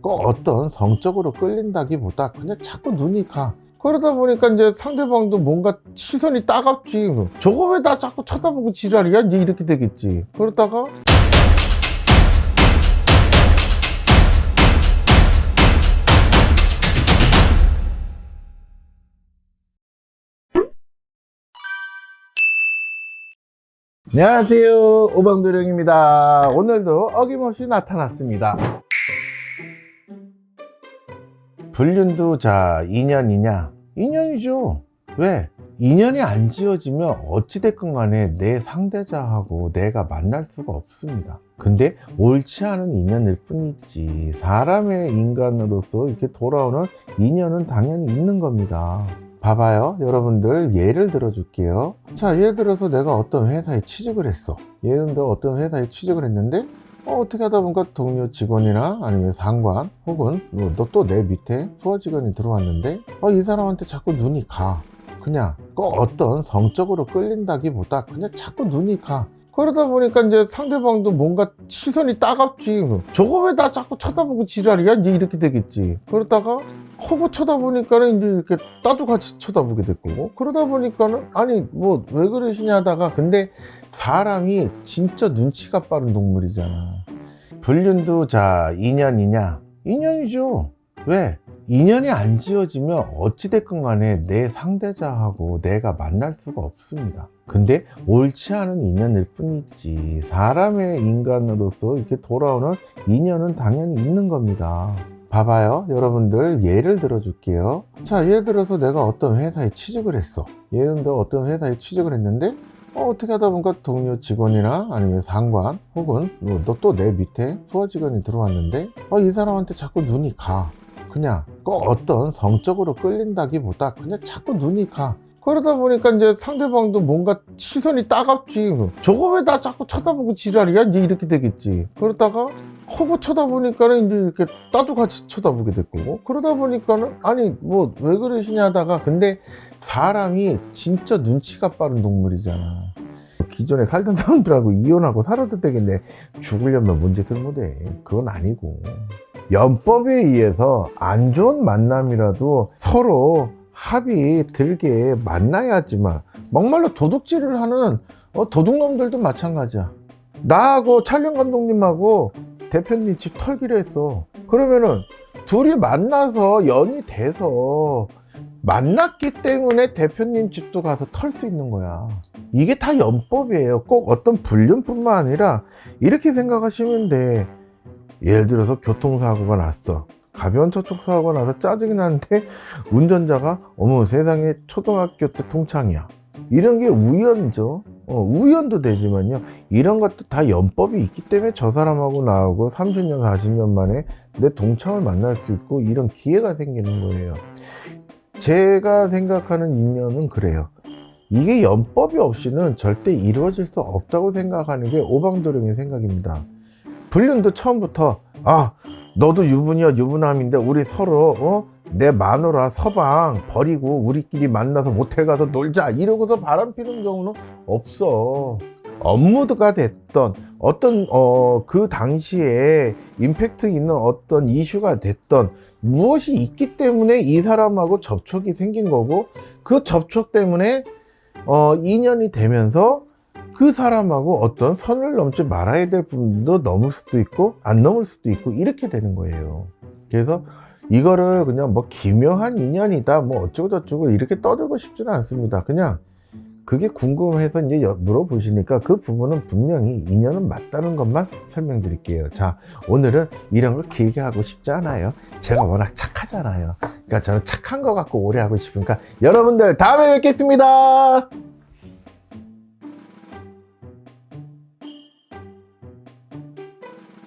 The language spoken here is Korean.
꼭 어떤 성적으로 끌린다기보다 그냥 자꾸 눈이 가. 그러다 보니까 이제 상대방도 뭔가 시선이 따갑지. 저거 왜 나 자꾸 쳐다보고 지랄이야? 이제 이렇게 되겠지. 그러다가 안녕하세요. 오방도령입니다. 오늘도 어김없이 나타났습니다. 불륜도 자, 인연이냐? 인연이죠. 왜? 인연이 안 지어지면 어찌됐건 간에 내 상대자하고 내가 만날 수가 없습니다. 근데 옳지 않은 인연일 뿐이지. 사람의 인간으로서 이렇게 돌아오는 인연은 당연히 있는 겁니다. 봐봐요. 여러분들 예를 들어 줄게요. 자, 예를 들어서 내가 어떤 회사에 취직을 했어. 예를 들어 어떤 회사에 취직을 했는데 어, 떻게 하다 보니까 동료 직원이나 아니면 상관 혹은 뭐너또 내 밑에 부하 직원이 들어왔는데 어, 이 사람한테 자꾸 눈이 가. 그냥 꼭 어떤 성적으로 끌린다기보다 그냥 자꾸 눈이 가. 그러다 보니까 이제 상대방도 뭔가 시선이 따갑지. 저거 왜 나 자꾸 쳐다보고 지랄이야? 이제 이렇게 되겠지. 그러다가 허구 쳐다보니까는 이제 이렇게 나도 같이 쳐다보게 됐고 그러다 보니까는 아니 뭐 왜 그러시냐 하다가 근데 사람이 진짜 눈치가 빠른 동물이잖아. 불륜도 자 인연이냐? 인연이죠. 왜? 인연이 안 지어지면 어찌됐건 간에 내 상대자하고 내가 만날 수가 없습니다. 근데 옳지 않은 인연일 뿐이지. 사람의 인간으로서 이렇게 돌아오는 인연은 당연히 있는 겁니다. 봐봐요. 여러분들 예를 들어 줄게요. 자, 예를 들어서 내가 어떤 회사에 취직을 했어. 예를 들어 어떤 회사에 취직을 했는데 어, 떻게 하다 보니까 동료 직원이나 아니면 상관 혹은 뭐너또내 밑에 부하 직원이 들어왔는데 어, 이 사람한테 자꾸 눈이 가. 그냥 꼭 어떤 성적으로 끌린다기보다 그냥 자꾸 눈이 가. 그러다 보니까 이제 상대방도 뭔가 시선이 따갑지. 저거 왜 나 자꾸 쳐다보고 지랄이야? 이제 이렇게 되겠지. 그러다가 허구 쳐다보니까는 이제 이렇게 나도 같이 쳐다보게 됐고 그러다 보니까는 아니 뭐 왜 그러시냐 하다가 근데 사람이 진짜 눈치가 빠른 동물이잖아. 기존에 살던 사람들하고 이혼하고 살아도 되겠네. 죽으려면 문제들 못해. 그건 아니고. 연법에 의해서 안 좋은 만남이라도 서로 합의 들게 만나야지만 막말로 도둑질을 하는 어, 도둑놈들도 마찬가지야. 나하고 촬영 감독님하고 대표님 집 털기로 했어. 그러면은 둘이 만나서 연이 돼서 만났기 때문에 대표님 집도 가서 털 수 있는 거야. 이게 다 연법이에요. 꼭 어떤 불륜뿐만 아니라 이렇게 생각하시면 돼. 예를 들어서 교통사고가 났어. 가벼운 접촉사고가 나서 짜증이 나는데 운전자가 어머 세상에 초등학교 때 동창이야. 이런 게 우연이죠. 어, 우연도 되지만요. 이런 것도 다 연법이 있기 때문에 저 사람하고 나하고 30년, 40년 만에 내 동창을 만날 수 있고 이런 기회가 생기는 거예요. 제가 생각하는 인연은 그래요. 이게 연법이 없이는 절대 이루어질 수 없다고 생각하는 게 오방도령의 생각입니다. 불륜도 처음부터 아 너도 유부녀 유부남인데 우리 서로 어? 내 마누라 서방 버리고 우리끼리 만나서 모텔 가서 놀자 이러고서 바람 피는 경우는 없어 업무가 됐던 어떤 어, 그 당시에 임팩트 있는 어떤 이슈가 됐던 무엇이 있기 때문에 이 사람하고 접촉이 생긴 거고 그 접촉 때문에 어, 인연이 되면서 그 사람하고 어떤 선을 넘지 말아야 될 부분도 넘을 수도 있고 안 넘을 수도 있고 이렇게 되는 거예요. 그래서 이거를 그냥 뭐 기묘한 인연이다 뭐 어쩌고 저쩌고 이렇게 떠들고 싶지는 않습니다. 그냥 그게 궁금해서 이제 여- 물어보시니까 그 부분은 분명히 인연은 맞다는 것만 설명드릴게요. 자, 오늘은 이런 걸 길게 하고 싶지 않아요. 제가 워낙 착하잖아요. 그러니까 저는 착한 거 갖고 오래 하고 싶으니까 여러분들 다음에 뵙겠습니다.